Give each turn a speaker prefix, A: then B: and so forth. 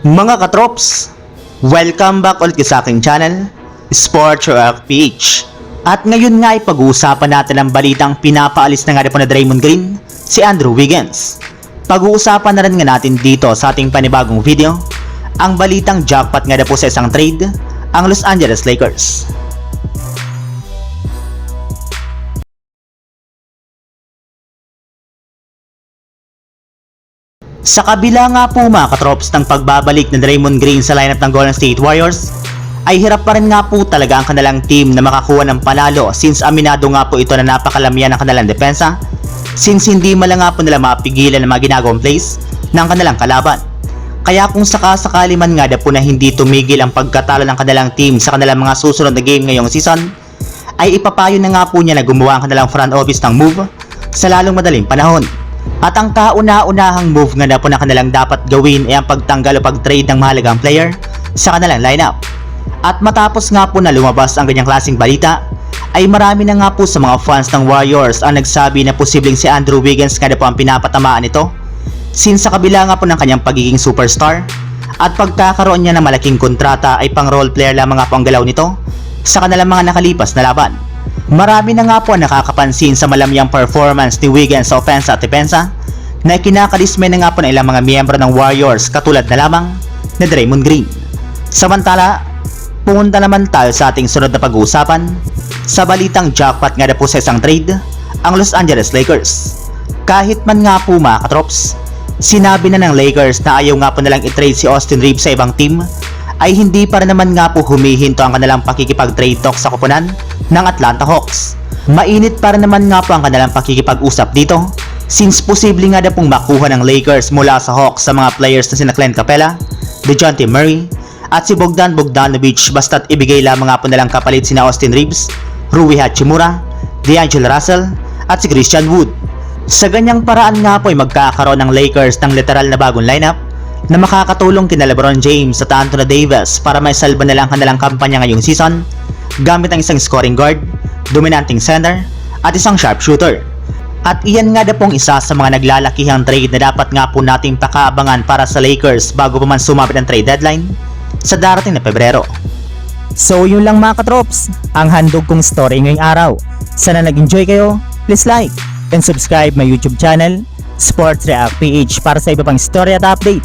A: Mga katrops, welcome back ulit sa aking channel, Sports Rock PH. At ngayon nga ay pag-uusapan natin ang balitang pinapaalis na nga rin po na Draymond Green, si Andrew Wiggins. Pag-uusapan na rin nga natin dito sa ating panibagong video, ang balitang jackpot nga na po sa isang trade, ang Los Angeles Lakers. Sa kabila nga po mga katrops ng pagbabalik ng Draymond Green sa lineup ng Golden State Warriors, ay hirap pa rin nga po talaga ang kanilang team na makakuha ng panalo since aminado nga po ito na napakalamian ng kanilang depensa since hindi mala nga po nila mapigilan ang mga ginagawang plays ng kanilang kalaban. Kaya kung sakasakali man nga na po na hindi tumigil ang pagkatalo ng kanilang team sa kanilang mga susunod na game ngayong season, ay ipapayo na nga po niya na gumawa ang kanilang front office ng move sa lalong madaling panahon. At ang kauna-unahang move nga na po na kanilang dapat gawin ay ang pagtanggal o pag-trade ng mahalagang player sa kanilang lineup. At matapos nga po na lumabas ang ganyang klaseng balita, ay marami na nga po sa mga fans ng Warriors ang nagsabi na posibleng si Andrew Wiggins nga na po ang pinapatamaan nito since sa kabila nga po ng kanyang pagiging superstar at pagkakaroon niya ng malaking kontrata ay pang role player lamang nga po ang galaw nito sa kanilang mga nakalipas na laban. Marami na nga po nakakapansin sa malamyang performance ni Wiggins sa offense at depensa na kinakalisme na nga po ng ilang mga miyembro ng Warriors katulad na lamang ni Draymond Green. Samantala, pumunta naman tayo sa ating sunod na pag-uusapan sa balitang jackpot nga na po sa isang trade, ang Los Angeles Lakers. Kahit man nga po mga katrops, sinabi na ng Lakers na ayaw nga po nilang i-trade si Austin Reeves sa ibang team, ay hindi pa rin naman nga po humihinto ang kanilang pakikipag-trade talk sa kupunan ng Atlanta Hawks. Mainit pa rin naman nga po ang kanilang pakikipag-usap dito since posible nga na pong makuha ng Lakers mula sa Hawks sa mga players na sina Clint Capella, DeJounte Murray, at si Bogdan Bogdanovic basta't ibigay lamang nga po nilang kapalit sina Austin Reeves, Rui Hachimura, D'Angelo Russell, at si Christian Wood. Sa ganyang paraan nga po ay magkakaroon ng Lakers ng literal na bagong lineup na makakatulong kina LeBron James at Anthony Davis para may salba nila ang kanilang kampanya ngayong season gamit ang isang scoring guard, dominanting center, at isang sharpshooter. At iyan nga na pong isa sa mga naglalakihang trade na dapat nga po nating pakaabangan para sa Lakers bago pa man sumapit ang trade deadline sa darating na Pebrero.
B: So yun lang mga katrops, ang handog kong story ngayong araw. Sana nag-enjoy kayo, please like and subscribe my YouTube channel, Sports React PH para sa iba pang story at update